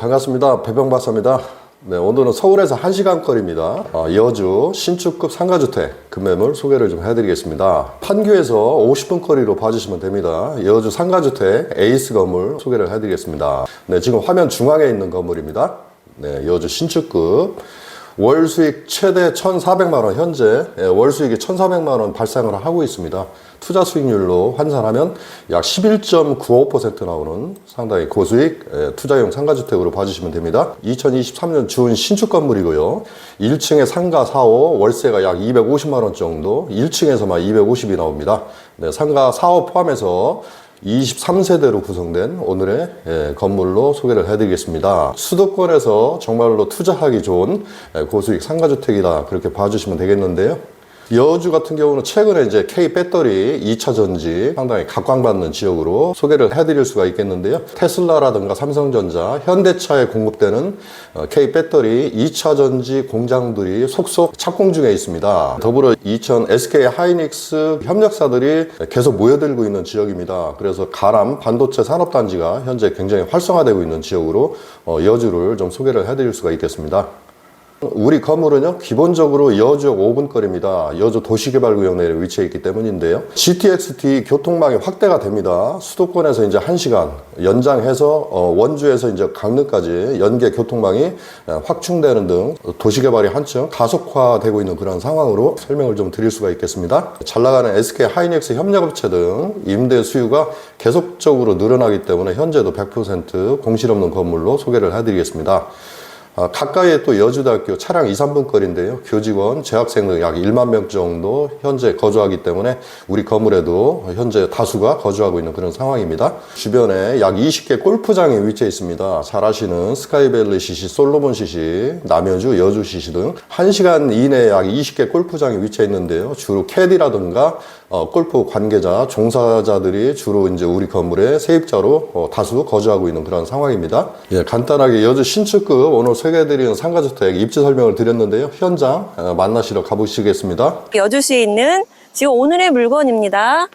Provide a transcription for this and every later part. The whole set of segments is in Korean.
반갑습니다. 배병박사입니다. 네, 오늘은 서울에서 1시간 거리입니다. 어, 여주 신축급 상가주택 금매물 소개를 좀 해드리겠습니다. 판교에서 50분 거리로 봐주시면 됩니다. 여주 상가주택 에이스 건물 소개를 해드리겠습니다. 네, 지금 화면 중앙에 있는 건물입니다. 네, 여주 신축급. 월 수익 최대 1,400만 원 현재 예, 월 수익이 1,400만 원 발생을 하고 있습니다. 투자 수익률로 환산하면 약 11.95% 나오는 상당히 고수익 예, 투자용 상가주택으로 봐주시면 됩니다. 2023년 준 신축 건물이고요. 1층에 상가 4호 월세가 약 250만 원 정도, 1층에서만 250이 나옵니다. 네, 상가 4호 포함해서 23세대로 구성된 오늘의 예, 건물로 소개를 해드리겠습니다. 수도권에서 정말로 투자하기 좋은 예, 고수익 상가주택이다 그렇게 봐주시면 되겠는데요. 여주 같은 경우는 최근에 이제 K 배터리 2차 전지 상당히 각광받는 지역으로 소개를 해드릴 수가 있겠는데요. 테슬라라든가 삼성전자, 현대차에 공급되는 어, K 배터리 2차 전지 공장들이 속속 착공 중에 있습니다. 더불어 2000 SK 하이닉스 협력사들이 계속 모여들고 있는 지역입니다. 그래서 가람 반도체 산업단지가 현재 굉장히 활성화되고 있는 지역으로 어, 여주를 좀 소개를 해드릴 수가 있겠습니다. 우리 건물은요 기본적으로 여주역 5분 거리입니다. 여주 도시개발구역 내에 위치해 있기 때문인데요. GTX-T 교통망이 확대가 됩니다. 수도권에서 이제 1시간 연장해서 어, 원주에서 이제 강릉까지 연계 교통망이 어, 확충되는 등 도시개발이 한층 가속화되고 있는 그런 상황으로 설명을 좀 드릴 수가 있겠습니다. 잘 나가는 SK 하이닉스 협력업체 등 임대 수요가 계속적으로 늘어나기 때문에 현재도 100% 공실 없는 건물로 소개를 해드리겠습니다 아, 가까이에 또 여주대학교 차량 2, 3분 거리인데요. 교직원, 재학생 등 약 1만 명 정도 현재 거주하기 때문에 우리 건물에도 현재 다수가 거주하고 있는 그런 상황입니다. 주변에 약 20개 골프장이 위치해 있습니다. 잘 아시는 스카이밸리 CC, 솔로몬 CC, 남여주, 여주 CC 등 1시간 이내에 약 20개 골프장이 위치해 있는데요. 주로 캐디라든가 어, 골프 관계자, 종사자들이 주로 이제 우리 건물에 세입자로 어, 다수 거주하고 있는 그런 상황입니다. 예, 간단하게 여주 신축급 오늘 소개해드리는 상가주택 입지 설명을 드렸는데요. 현장 어, 만나시러 가보시겠습니다. 여주시에 있는 지금 오늘의 물건입니다.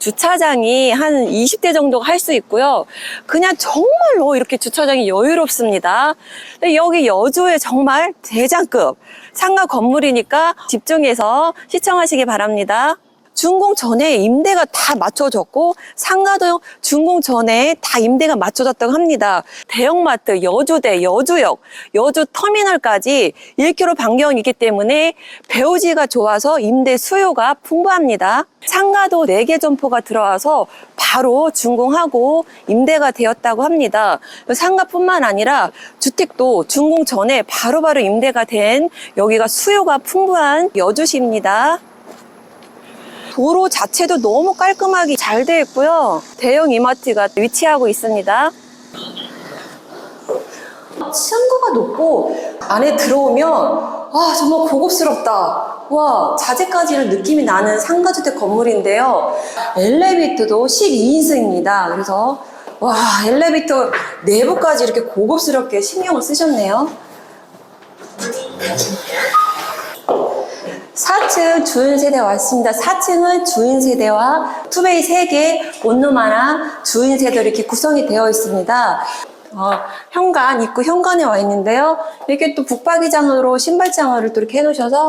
주차장이 한 20대 정도가 할수 있고요. 그냥 정말로 이렇게 주차장이 여유롭습니다. 여기 여주에 정말 대장급 상가 건물이니까 집중해서 시청하시기 바랍니다. 준공 전에 임대가 다 맞춰졌고 상가도 준공 전에 다 임대가 맞춰졌다고 합니다. 대형마트, 여주대, 여주역, 여주 터미널까지 1km 반경이 있기 때문에 배우지가 좋아서 임대 수요가 풍부합니다. 상가도 4개 점포가 들어와서 바로 준공하고 임대가 되었다고 합니다. 상가뿐만 아니라 주택도 준공 전에 바로 바로 임대가 된 여기가 수요가 풍부한 여주시입니다. 도로 자체도 너무 깔끔하게 잘 되어 있고요. 대형 이마트가 위치하고 있습니다. 층고가 높고 안에 들어오면 아 정말 고급스럽다. 와 자재까지는 느낌이 나는 상가주택 건물인데요. 엘리베이터도 12인승입니다. 그래서 와 엘리베이터 내부까지 이렇게 고급스럽게 신경을 쓰셨네요. 4층 주인 세대 왔습니다. 4층은 주인 세대와 투베이 3개, 원룸 하나, 주인 세대로 이렇게 구성이 되어 있습니다. 어, 현관, 입구 현관에 와 있는데요. 이렇게 또 북박이장으로 신발장을 또 이렇게 해놓으셔서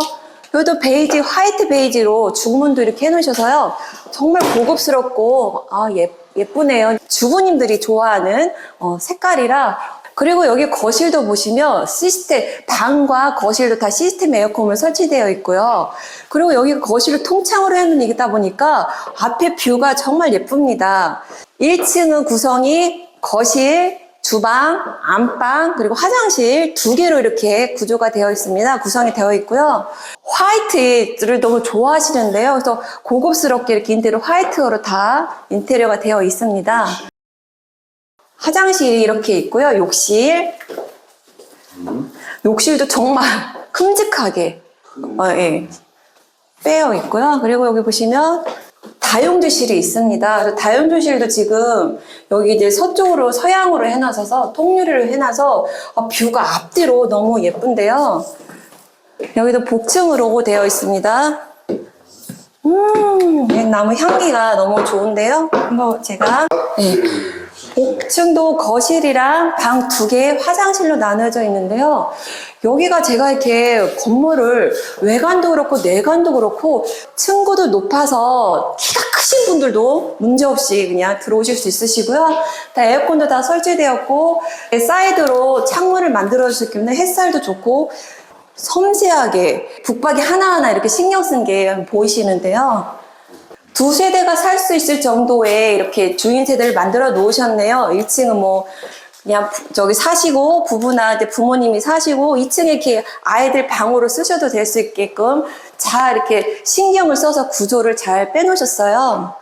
여기도 베이지, 화이트 베이지로 중문도 이렇게 해놓으셔서요. 정말 고급스럽고, 아, 예, 예쁘네요. 주부님들이 좋아하는 어, 색깔이라 그리고 여기 거실도 보시면 시스템, 방과 거실도 다 시스템 에어컨을 설치되어 있고요. 그리고 여기 거실을 통창으로 해놓으다 보니까 앞에 뷰가 정말 예쁩니다. 1층은 구성이 거실, 주방, 안방, 그리고 화장실 두 개로 이렇게 구조가 되어 있습니다. 구성이 되어 있고요. 화이트를 너무 좋아하시는데요. 그래서 고급스럽게 이렇게 인테리어 화이트로 다 인테리어가 되어 있습니다. 화장실이 이렇게 있고요. 욕실. 욕실도 정말 큼직하게 어, 예. 빼어 있고요. 그리고 여기 보시면 다용도실이 있습니다. 다용도실도 지금 여기 이제 서쪽으로 서양으로 해놔서 통유리를 해놔서 아, 뷰가 앞뒤로 너무 예쁜데요. 여기도 복층으로 되어 있습니다. 음, 이 나무 향기가 너무 좋은데요. 한번 제가 네. 옥층도 거실이랑 방 두 개, 화장실로 나눠져 있는데요. 여기가 제가 이렇게 건물을 외관도 그렇고 내관도 그렇고 층고도 높아서 키가 크신 분들도 문제없이 그냥 들어오실 수 있으시고요. 다 에어컨도 다 설치되었고 사이드로 창문을 만들어 주셨기 때문에 햇살도 좋고 섬세하게 북박이 하나하나 이렇게 신경 쓴 게 보이시는데요. 두 세대가 살 수 있을 정도의 이렇게 주인 세대를 만들어 놓으셨네요. 1층은 뭐 그냥 부- 저기 사시고 부부나 이제 부모님이 사시고 2층에 이렇게 아이들 방으로 쓰셔도 될 수 있게끔 잘 이렇게 신경을 써서 구조를 잘 빼놓으셨어요.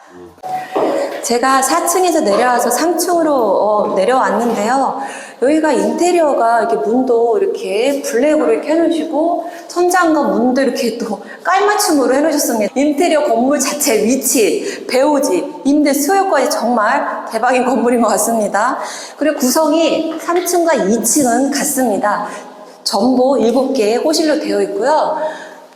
제가 4층에서 내려와서 3층으로 내려왔는데요. 여기가 인테리어가 이렇게 문도 이렇게 블랙으로 이렇게 해놓으시고 천장과 문도 이렇게 또 깔맞춤으로 해놓으셨습니다. 인테리어 건물 자체 위치, 배우지, 임대 수요까지 정말 대박인 건물인 것 같습니다. 그리고 구성이 3층과 2층은 같습니다. 전부 7개의 호실로 되어 있고요.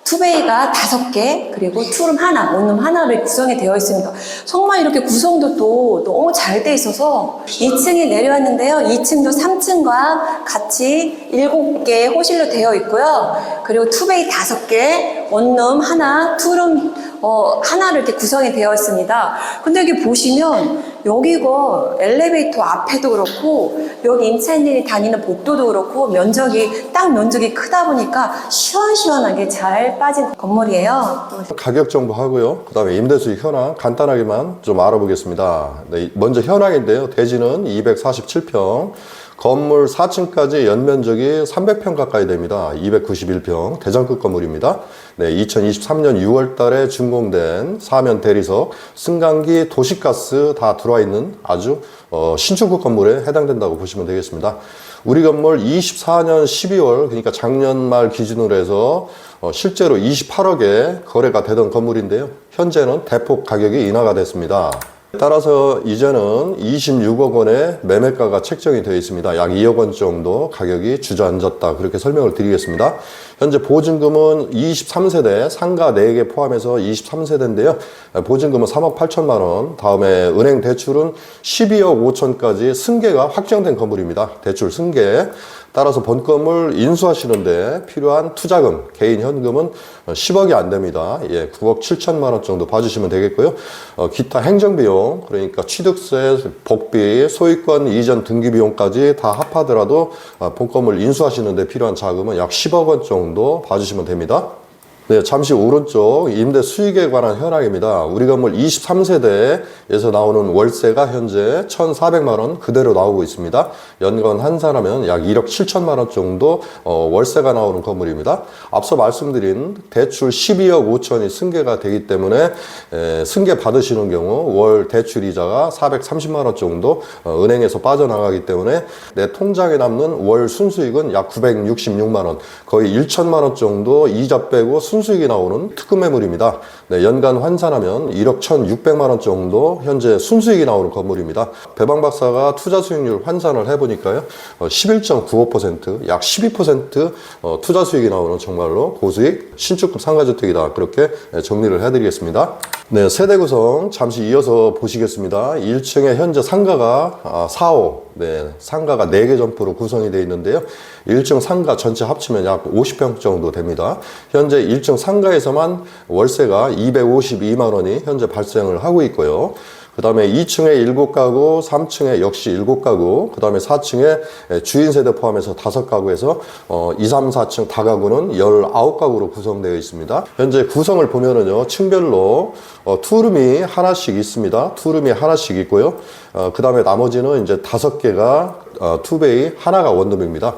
투베이가 다섯 개 그리고 투룸 하나, 원룸 하나로 구성이 되어 있습니다. 정말 이렇게 구성도 또 너무 잘 돼 있어서 2층에 내려왔는데요. 2층도 3층과 같이 일곱 개의 호실로 되어 있고요. 그리고 투베이 다섯 개, 원룸 하나, 투룸 어, 하나로 이렇게 구성이 되어 있습니다. 근데 여기 보시면 여기가 엘리베이터 앞에도 그렇고 여기 임차인들이 다니는 복도도 그렇고 면적이 땅 면적이 크다 보니까 시원시원하게 잘 빠진 건물이에요. 가격 정보하고요. 그 다음에 임대수 현황 간단하게만 좀 알아보겠습니다. 네, 먼저 현황인데요. 대지는 247평, 건물 4층까지 연면적이 300평 가까이 됩니다. 291평, 대장급 건물입니다. 네, 2023년 6월 달에 준공된 사면 대리석, 승강기, 도시가스 다 들어와 있는 아주 어, 신축급 건물에 해당된다고 보시면 되겠습니다. 우리 건물 24년 12월, 그러니까 작년 말 기준으로 해서 어, 실제로 28억에 거래가 되던 건물인데요. 현재는 대폭 가격이 인하가 됐습니다. 따라서 이제는 26억 원의 매매가가 책정이 되어 있습니다. 약 2억 원 정도 가격이 주저앉았다. 그렇게 설명을 드리겠습니다. 현재 보증금은 23세대, 상가 4개 포함해서 23세대인데요. 보증금은 3억 8천만 원, 다음에 은행 대출은 12억 5천까지 승계가 확정된 건물입니다. 대출 승계. 따라서 본건을 인수하시는데 필요한 투자금, 개인 현금은 10억이 안 됩니다. 예, 9억 7천만 원 정도 봐주시면 되겠고요. 어, 기타 행정비용, 그러니까 취득세, 복비, 소유권 이전 등기비용까지 다 합하더라도 어, 본건을 인수하시는데 필요한 자금은 약 10억 원 정도 봐주시면 됩니다. 네, 잠시 오른쪽 임대 수익에 관한 현황입니다. 우리 건물 23세대에서 나오는 월세가 현재 1,400만 원 그대로 나오고 있습니다. 연간 환산하면 약 1억 7천만 원 정도 어, 월세가 나오는 건물입니다. 앞서 말씀드린 대출 12억 5천이 승계가 되기 때문에 에, 승계 받으시는 경우 월 대출 이자가 430만 원 정도 어, 은행에서 빠져나가기 때문에 내 통장에 남는 월 순수익은 약 966만 원, 거의 1천만 원 정도 이자 빼고 순수익이 나오는 특급 매물입니다. 네, 연간 환산하면 1억 1,600만 원 정도 현재 순수익이 나오는 건물입니다. 배방 박사가 투자 수익률 환산을 해보니까요, 어, 11.95%, 약 12% 어, 투자 수익이 나오는 정말로 고수익 신축급 상가주택이다. 그렇게 예, 정리를 해드리겠습니다. 네, 세대 구성 잠시 이어서 보시겠습니다. 1층에 현재 상가가 아, 4호, 네, 상가가 4개 점포로 구성이 되어 있는데요. 1층 상가 전체 합치면 약 50평 정도 됩니다. 현재 1층 상가에서만 월세가 252만 원이 현재 발생을 하고 있고요. 그 다음에 2층에 7가구, 3층에 역시 7가구, 그 다음에 4층에 주인 세대 포함해서 5가구에서 어, 2, 3, 4층 다가구는 19가구로 구성되어 있습니다. 현재 구성을 보면은요, 층별로 어, 투룸이 하나씩 있습니다. 투룸이 하나씩 있고요. 어, 그 다음에 나머지는 이제 5개가 어, 투베이, 하나가 원룸입니다.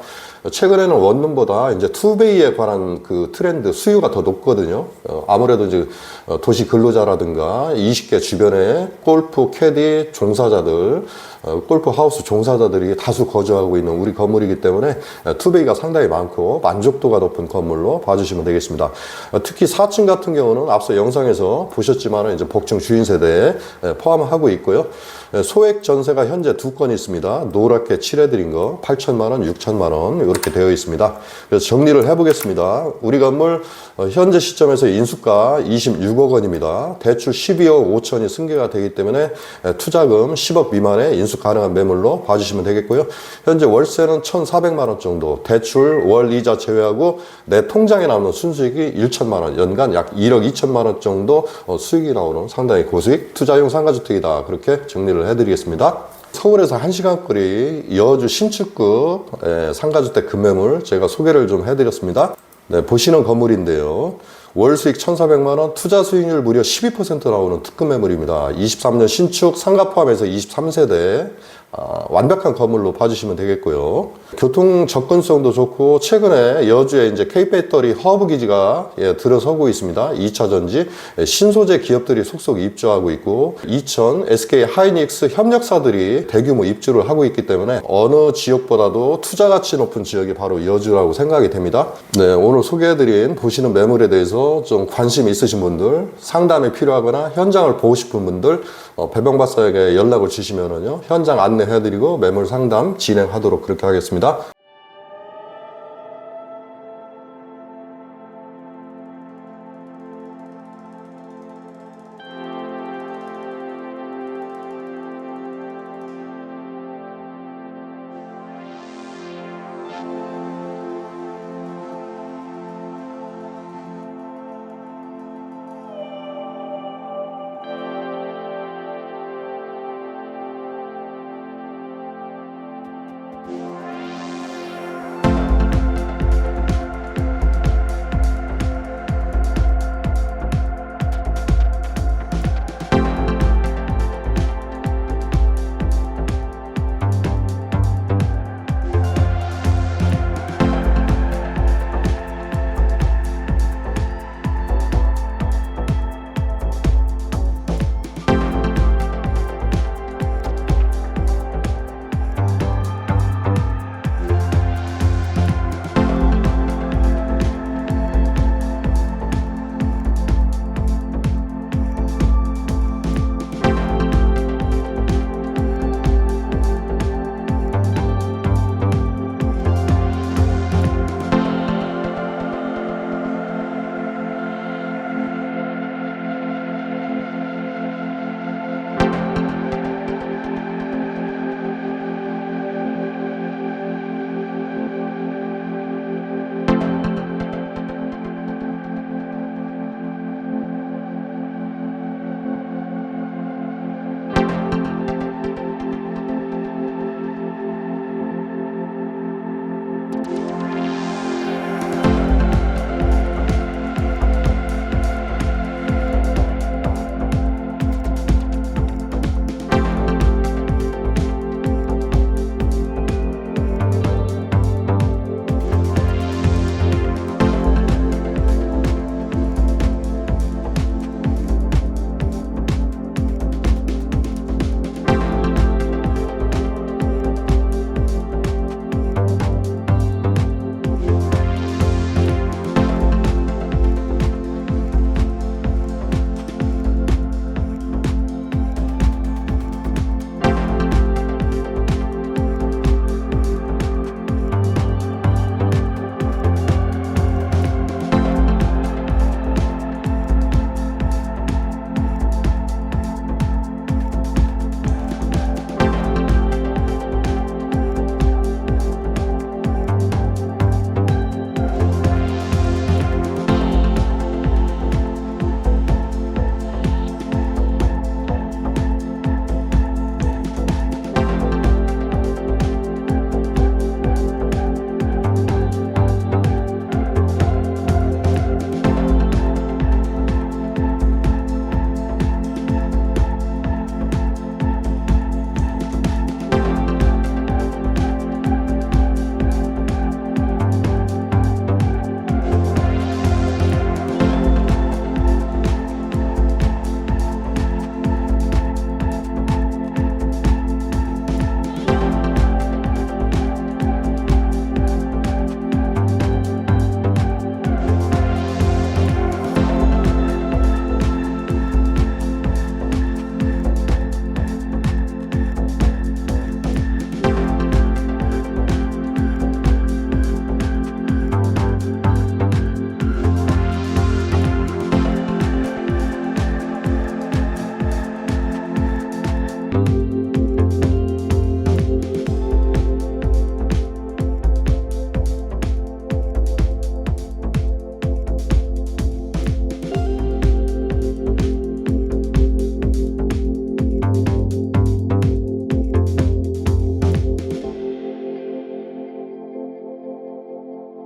최근에는 원룸보다 이제 투베이에 관한 그 트렌드 수요가 더 높거든요. 어, 아무래도 이제 어, 도시 근로자라든가 20개 주변에 골프, 캐디, 종사자들, 어, 골프 하우스 종사자들이 다수 거주하고 있는 우리 건물이기 때문에 어, 투베이가 상당히 많고 만족도가 높은 건물로 봐주시면 되겠습니다. 어, 특히 4층 같은 경우는 앞서 영상에서 보셨지만 이제 복층 주인 세대에 에, 포함하고 있고요. 에, 소액 전세가 현재 두 건 있습니다. 노랗게 칠해드린 거 8천만 원, 6천만 원 이렇게 되어 있습니다. 그래서 정리를 해보겠습니다. 우리 건물 어, 현재 시점에서 인수가 26억 원입니다. 대출 12억 5천이 승계가 되기 때문에 에, 투자금 10억 미만의 인수 입수 가능한 매물로 봐주시면 되겠고요. 현재 월세는 1,400만 원 정도, 대출 월 이자 제외하고 내 통장에 나오는 순수익이 1천만 원, 연간 약 1억 2천만 원 정도 어, 수익이 나오는 상당히 고수익 투자용 상가주택이다. 그렇게 정리를 해드리겠습니다. 서울에서 1시간 거리 여주 신축급 예, 상가주택 급매물 제가 소개를 좀 해드렸습니다. 네, 보시는 건물인데요. 월 수익 1,400만 원, 투자 수익률 무려 12% 나오는 특급 매물입니다. 23년 신축 상가 포함해서 23세대 아, 완벽한 건물로 봐주시면 되겠고요. 교통 접근성도 좋고 최근에 여주에 이제 K배터리 허브 기지가 예, 들어서고 있습니다. 2차 전지 예, 신소재 기업들이 속속 입주하고 있고 2000 SK 하이닉스 협력사들이 대규모 입주를 하고 있기 때문에 어느 지역보다도 투자 가치 높은 지역이 바로 여주라고 생각이 됩니다. 네, 오늘 소개해드린 보시는 매물에 대해서 좀 관심 있으신 분들, 상담이 필요하거나 현장을 보고 싶은 분들 어, 배병 박사에게 연락을 주시면은요 현장 안내해드리고 매물 상담 진행하도록 그렇게 하겠습니다.